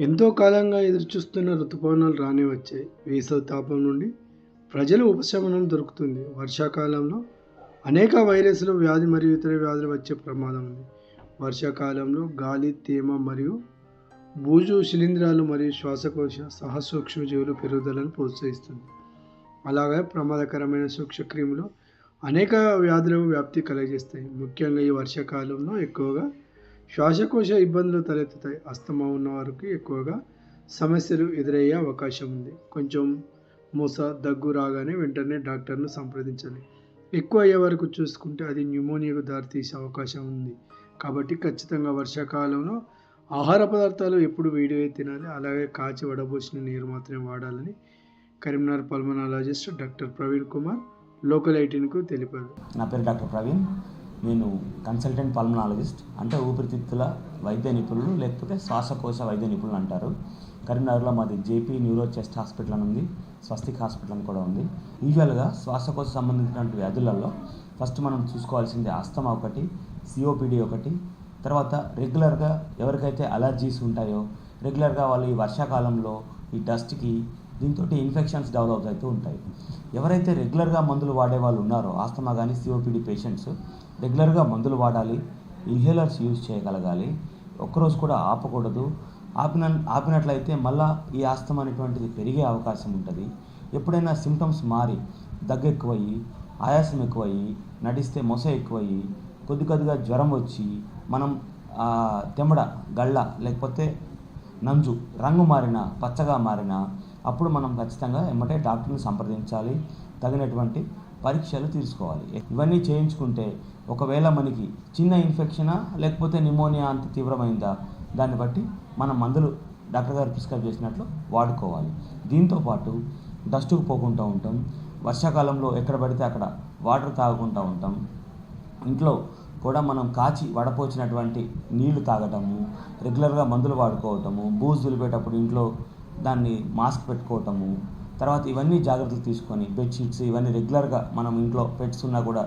ఎంతో కాలంగా ఎదురుచూస్తున్న ఋతుపవనాలు రానే వచ్చాయి వేసవి తాపం నుండి ప్రజలు ఉపశమనం దొరుకుతుంది. వర్షాకాలంలో అనేక వైరస్లు వ్యాధి మరియు ఇతర వ్యాధులు వచ్చే ప్రమాదం ఉంది. వర్షాకాలంలో గాలి తేమ మరియు బూజు శిలీంధ్రాలు మరియు శ్వాసకోశ సహసూక్ష్మజీవులు పెరుగుదలను ప్రోత్సహిస్తుంది. అలాగే ప్రమాదకరమైన సూక్ష్మక్రిములు అనేక వ్యాధులకు వ్యాప్తి కలుగజేస్తాయి ముఖ్యంగా ఈ వర్షాకాలంలో ఎక్కువగా శ్వాసకోశ ఇబ్బందులు తలెత్తుతాయి. అస్తమా ఉన్న వారికి ఎక్కువగా సమస్యలు ఎదురయ్యే అవకాశం ఉంది. కొంచెం మూస దగ్గు రాగానే వెంటనే డాక్టర్ను సంప్రదించాలి ఎక్కువ అయ్యే వరకు చూసుకుంటే అది న్యూమోనియాకు దారితీసే అవకాశం ఉంది. కాబట్టి ఖచ్చితంగా వర్షాకాలంలో ఆహార పదార్థాలు ఎప్పుడు వేడివే తినాలి. అలాగే కాచి వడబోసిన నీరు మాత్రమే వాడాలని Karimnagar pulmonologist doctor Praveen Kumar local ఎయిటీన్కు తెలిపారు. నా పేరు డాక్టర్ ప్రవీణ్. నేను కన్సల్టెంట్ పల్మనాలజిస్ట్ అంటే ఊపిరితిత్తుల వైద్య నిపుణులు లేకపోతే శ్వాసకోశ వైద్య నిపుణులు అంటారు. కరీంనగర్లో మాది జేపీ న్యూరో చెస్ట్ హాస్పిటల్ అని ఉంది స్వస్తిక్ హాస్పిటల్ అని కూడా ఉంది. యూజువల్గా శ్వాసకోశ సంబంధించినటువంటి వ్యాధులలో ఫస్ట్ మనం చూసుకోవాల్సింది ఆస్తమా ఒకటి సిఓపిడి ఒకటి తర్వాత రెగ్యులర్గా ఎవరికైతే అలర్జీస్ ఉంటాయో రెగ్యులర్గా వాళ్ళు ఈ వర్షాకాలంలో ఈ డస్ట్కి దీంతో ఇన్ఫెక్షన్స్ డెవలప్ అవుతూ ఉంటాయి. ఎవరైతే రెగ్యులర్గా మందులు వాడే వాళ్ళు ఉన్నారో ఆస్తమా కానీ సిఓపిడి పేషెంట్స్ రెగ్యులర్గా మందులు వాడాలి ఇన్హేలర్స్ యూజ్ చేయగలగాలి ఒక్కరోజు కూడా ఆపకూడదు. ఆపిన ఆపినట్లయితే మళ్ళా ఈ ఆస్తమా అనేటువంటిది పెరిగే అవకాశం ఉంటుంది. ఎప్పుడైనా సిమ్టమ్స్ మారి దగ్గు ఎక్కువయ్యి ఆయాసం ఎక్కువయ్యి నడిస్తే మొస ఎక్కువయ్యి కొద్ది కొద్దిగా జ్వరం వచ్చి మనం తెమ్మడ గళ్ళ లేకపోతే నంజు రంగు మారిన పచ్చగా మారిన అప్పుడు మనం ఖచ్చితంగా ఎమ్మటే డాక్టర్ని సంప్రదించాలి తగినటువంటి పరీక్షలు తీసుకోవాలి. ఇవన్నీ చేయించుకుంటే ఒకవేళ మనకి చిన్న ఇన్ఫెక్షనా లేకపోతే నిమోనియా అంత తీవ్రమైందా దాన్ని బట్టి మనం మందులు డాక్టర్ గారు ప్రిస్క్రైబ్ చేసినట్లు వాడుకోవాలి. దీంతోపాటు డస్ట్కు పోకుండా ఉంటాం వర్షాకాలంలో ఎక్కడ పడితే అక్కడ వాటర్ తాగకుండా ఉంటాం ఇంట్లో కూడా మనం కాచి వడపోచినటువంటి నీళ్ళు తాగటము రెగ్యులర్గా మందులు వాడుకోవటము బూజు దులిపేటప్పుడు ఇంట్లో దాన్ని మాస్క్ పెట్టుకోవటము తర్వాత ఇవన్నీ జాగ్రత్తలు తీసుకొని బెడ్షీట్స్ ఇవన్నీ రెగ్యులర్గా మనం ఇంట్లో పెట్స్ ఉన్నా కూడా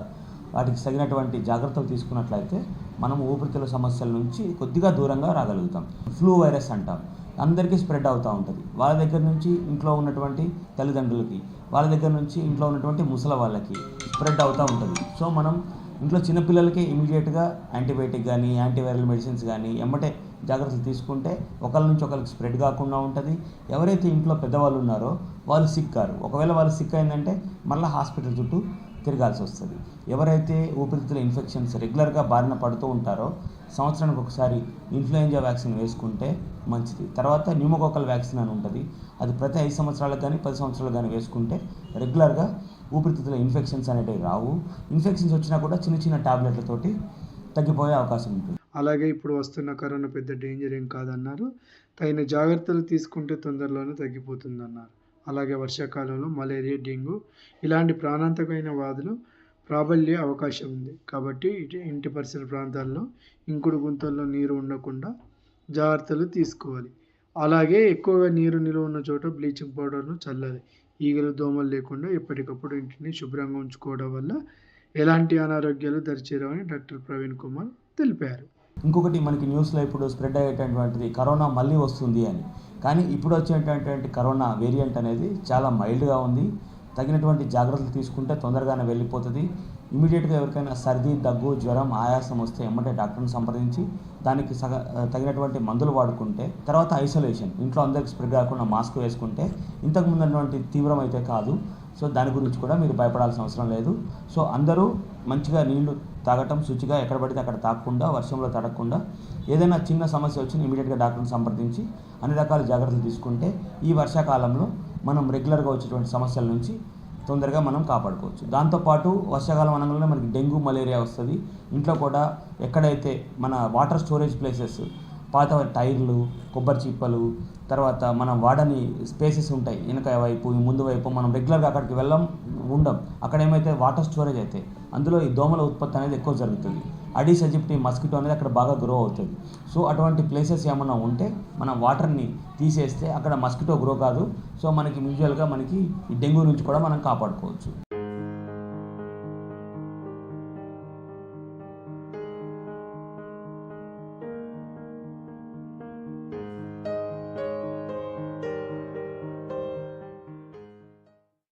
వాటికి తగినటువంటి జాగ్రత్తలు తీసుకున్నట్లయితే మనం ఊపిరితిత్తుల సమస్యల నుంచి కొద్దిగా దూరంగా రాగలుగుతాం. ఫ్లూ వైరస్ అంటాం. అందరికీ స్ప్రెడ్ అవుతూ ఉంటుంది. వాళ్ళ దగ్గర నుంచి ఇంట్లో ఉన్నటువంటి తల్లిదండ్రులకి వాళ్ళ దగ్గర నుంచి ఇంట్లో ఉన్నటువంటి ముసల వాళ్ళకి స్ప్రెడ్ అవుతూ ఉంటుంది. సో మనం ఇంట్లో చిన్నపిల్లలకి ఇమీడియట్గా యాంటీబయాటిక్ కానీ యాంటీవైరల్ మెడిసిన్స్ కానీ ఎమ్మటే జాగ్రత్తలు తీసుకుంటే ఒకళ్ళ నుంచి ఒకరికి స్ప్రెడ్ కాకుండా ఉంటుంది. ఎవరైతే ఇంట్లో పెద్దవాళ్ళు ఉన్నారో వాళ్ళు సిక్ కారు. ఒకవేళ వాళ్ళు సిక్ అయిందంటే మళ్ళీ హాస్పిటల్ చుట్టూ తిరగాల్సి వస్తుంది. ఎవరైతే ఊపిరితిత్తుల ఇన్ఫెక్షన్స్ రెగ్యులర్గా బారిన పడుతూ ఉంటారో సంవత్సరానికి ఒకసారి ఇన్ఫ్లుయెంజా వ్యాక్సిన్ వేసుకుంటే మంచిది. తర్వాత న్యూమోకోకల్ వ్యాక్సిన్ అని ఉంటుంది. అది ప్రతి ఐదు సంవత్సరాలకు కానీ పది సంవత్సరాలకు కానీ వేసుకుంటే రెగ్యులర్గా ఊపిరితిత్తుల ఇన్ఫెక్షన్స్ అనేటివి రావు. ఇన్ఫెక్షన్స్ వచ్చినా కూడా చిన్న చిన్న టాబ్లెట్లతోటి తగ్గిపోయే అవకాశం ఉంటుంది. అలాగే ఇప్పుడు వస్తున్న కరోనా పెద్ద డేంజర్ ఏం కాదన్నారు. తగిన జాగ్రత్తలు తీసుకుంటే తొందరలోనే తగ్గిపోతుందన్నారు. అలాగే వర్షాకాలంలో మలేరియా డెంగ్యూ ఇలాంటి ప్రాణాంతకమైన వ్యాధులు ప్రాబల్య అవకాశం ఉంది. కాబట్టి ఇటు ఇంటి పరిసర ప్రాంతాల్లో ఇంకుడు గుంతల్లో నీరు ఉండకుండా జాగ్రత్తలు తీసుకోవాలి. అలాగే ఎక్కువగా నీరు నిలువ ఉన్న చోట బ్లీచింగ్ పౌడర్ను చల్లాలి. ఈగలు దోమలు లేకుండా ఎప్పటికప్పుడు ఇంటిని శుభ్రంగా ఉంచుకోవడం వల్ల ఎలాంటి అనారోగ్యాలు దరిచేరవని డాక్టర్ ప్రవీణ్ కుమార్ తెలిపారు. ఇంకొకటి మనకి న్యూస్లో ఇప్పుడు స్ప్రెడ్ అయ్యేటటువంటిది కరోనా మళ్ళీ వస్తుంది అని. కానీ ఇప్పుడు వచ్చేటటువంటి కరోనా వేరియంట్ అనేది చాలా మైల్డ్గా ఉంది. తగినటువంటి జాగ్రత్తలు తీసుకుంటే తొందరగానే వెళ్ళిపోతుంది. ఇమీడియట్గా ఎవరికైనా సర్ది దగ్గు జ్వరం ఆయాసం వస్తే ఎమ్మటే డాక్టర్ని సంప్రదించి దానికి సగ తగినటువంటి మందులు వాడుకుంటే తర్వాత ఐసోలేషన్ ఇంట్లో అందరికి స్ప్రెడ్ కాకుండా మాస్క్ వేసుకుంటే ఇంతకు ముందున్నటువంటి తీవ్రం అయితే కాదు. సో దాని గురించి కూడా మీరు భయపడాల్సిన అవసరం లేదు. సో అందరూ మంచిగా నీళ్ళు తాగటం శుచిగా ఎక్కడ పడితే అక్కడ తాగకుండా వర్షంలో తడకుండా ఏదైనా చిన్న సమస్య వచ్చినా ఇమీడియట్గా డాక్టర్ని సంప్రదించి అన్ని రకాల జాగ్రత్తలు తీసుకుంటే ఈ వర్షాకాలంలో మనం రెగ్యులర్గా వచ్చేటువంటి సమస్యల నుంచి తొందరగా మనం కాపాడుకోవచ్చు. దాంతోపాటు వర్షాకాలం అనగానే మనకి డెంగ్యూ మలేరియా వస్తుంది. ఇంట్లో కూడా ఎక్కడైతే మన వాటర్ స్టోరేజ్ ప్లేసెస్ పాత టైర్లు కొబ్బరి చిప్పలు తర్వాత మనం వాడని స్పేసెస్ ఉంటాయి. వెనక వైపు ముందు వైపు మనం రెగ్యులర్గా అక్కడికి వెళ్ళం ఉండం. అక్కడ ఏమైతే వాటర్ స్టోరేజ్ అయితే అందులో ఈ దోమల ఉత్పత్తి అనేది ఎక్కువ జరుగుతుంది. అడీస్ ఎజిప్టి మస్కిటో అనేది అక్కడ బాగా గ్రో అవుతుంది. సో అటువంటి ప్లేసెస్ ఏమైనా ఉంటే మనం వాటర్ని తీసేస్తే అక్కడ మస్కిటో గ్రో కాదు. సో మనకి యూజువల్గా మనకి ఈ డెంగ్యూ నుంచి కూడా మనం కాపాడుకోవచ్చు.